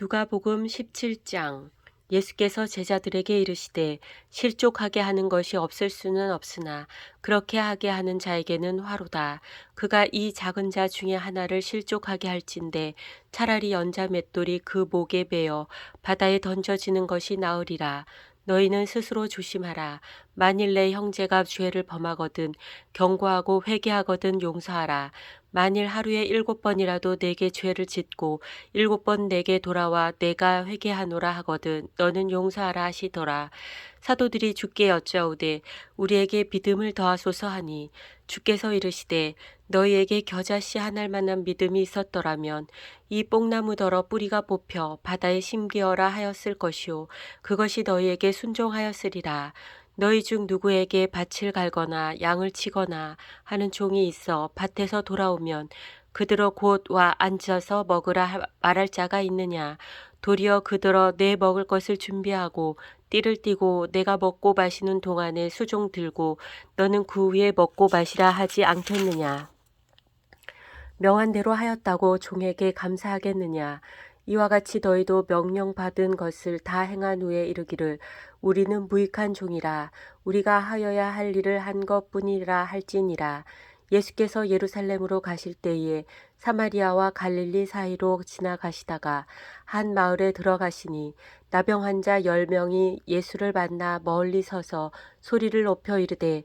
누가복음 17장 예수께서 제자들에게 이르시되 실족하게 하는 것이 없을 수는 없으나 그렇게 하게 하는 자에게는 화로다. 그가 이 작은 자 중에 하나를 실족하게 할진대 차라리 연자 맷돌이 그 목에 베어 바다에 던져지는 것이 나으리라. 너희는 스스로 조심하라. 만일 내 형제가 죄를 범하거든 경고하고 회개하거든 용서하라. 만일 하루에 일곱 번이라도 내게 죄를 짓고 일곱 번 내게 돌아와 내가 회개하노라 하거든 너는 용서하라 하시더라. 사도들이 주께 여짜오되 우리에게 믿음을 더하소서 하니 주께서 이르시되 너희에게 겨자씨 하나할 만한 믿음이 있었더라면 이 뽕나무더러 뿌리가 뽑혀 바다에 심기어라 하였을 것이요 그것이 너희에게 순종하였으리라. 너희 중 누구에게 밭을 갈거나 양을 치거나 하는 종이 있어 밭에서 돌아오면 그들어 곧 와 앉아서 먹으라 하- 말할 자가 있느냐? 도리어 그들어 내 먹을 것을 준비하고 띠를 띠고 내가 먹고 마시는 동안에 수종 들고 너는 그 위에 먹고 마시라 하지 않겠느냐 명한 대로 하였다고 종에게 감사하겠느냐? 이와 같이 너희도 명령 받은 것을 다 행한 후에 이르기를 우리는 무익한 종이라. 우리가 하여야 할 일을 한 것뿐이라 할지니라. 예수께서 예루살렘으로 가실 때에 사마리아와 갈릴리 사이로 지나가시다가 한 마을에 들어가시니 나병 환자 열 명이 예수를 만나 멀리 서서 소리를 높여 이르되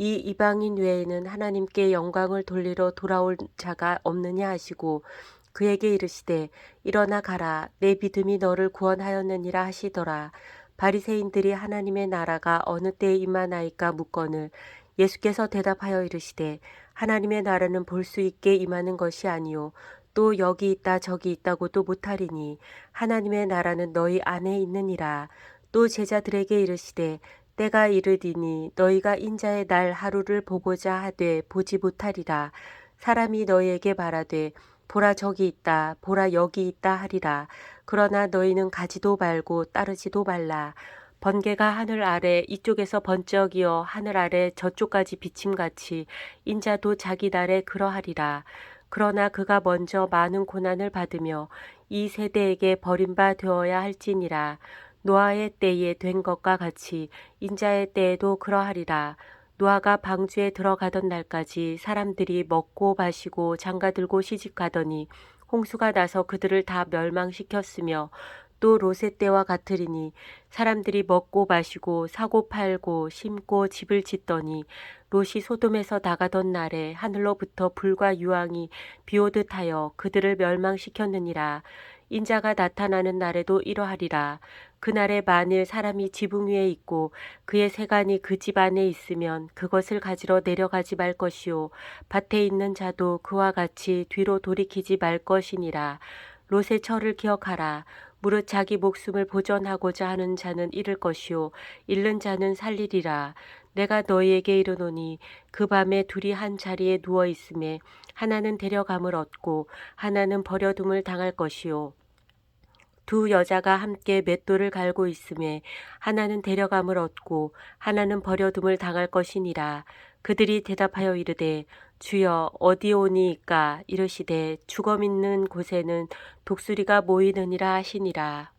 이 이방인 외에는 하나님께 영광을 돌리러 돌아올 자가 없느냐 하시고 그에게 이르시되 일어나 가라. 내 믿음이 너를 구원하였느니라 하시더라. 바리새인들이 하나님의 나라가 어느 때에 임하나이까 묻거늘 예수께서 대답하여 이르시되 하나님의 나라는 볼 수 있게 임하는 것이 아니요 또 여기 있다 저기 있다고도 못하리니 하나님의 나라는 너희 안에 있느니라. 또 제자들에게 이르시되 때가 이르디니 너희가 인자의 날 하루를 보고자 하되 보지 못하리라. 사람이 너희에게 말하되 보라 저기 있다 보라 여기 있다 하리라. 그러나 너희는 가지도 말고 따르지도 말라. 번개가 하늘 아래 이쪽에서 번쩍이어 하늘 아래 저쪽까지 비침같이 인자도 자기 날에 그러하리라. 그러나 그가 먼저 많은 고난을 받으며 이 세대에게 버림바 되어야 할지니라 노아의 때에 된 것과 같이 인자의 때에도 그러하리라. 노아가 방주에 들어가던 날까지 사람들이 먹고 마시고 장가 들고 시집가더니 홍수가 나서 그들을 다 멸망시켰으며 또 롯의 때와 같으리니 사람들이 먹고 마시고 사고 팔고 심고 집을 짓더니 롯이 소돔에서 나가던 날에 하늘로부터 불과 유황이 비오듯 하여 그들을 멸망시켰느니라 인자가 나타나는 날에도 이러하리라 그날에 만일 사람이 지붕 위에 있고 그의 세간이 그 집 안에 있으면 그것을 가지러 내려가지 말 것이요. 밭에 있는 자도 그와 같이 뒤로 돌이키지 말 것이니라. 롯의 철을 기억하라. 무릇 자기 목숨을 보전하고자 하는 자는 잃을 것이요. 잃는 자는 살리리라. 내가 너희에게 이르노니 그 밤에 둘이 한 자리에 누워 있음에 하나는 데려감을 얻고 하나는 버려둠을 당할 것이요 두 여자가 함께 맷돌을 갈고 있음에 하나는 데려감을 얻고 하나는 버려둠을 당할 것이니라. 그들이 대답하여 이르되 주여 어디 오니이까 이르시되 죽어 있는 곳에는 독수리가 모이느니라 하시니라.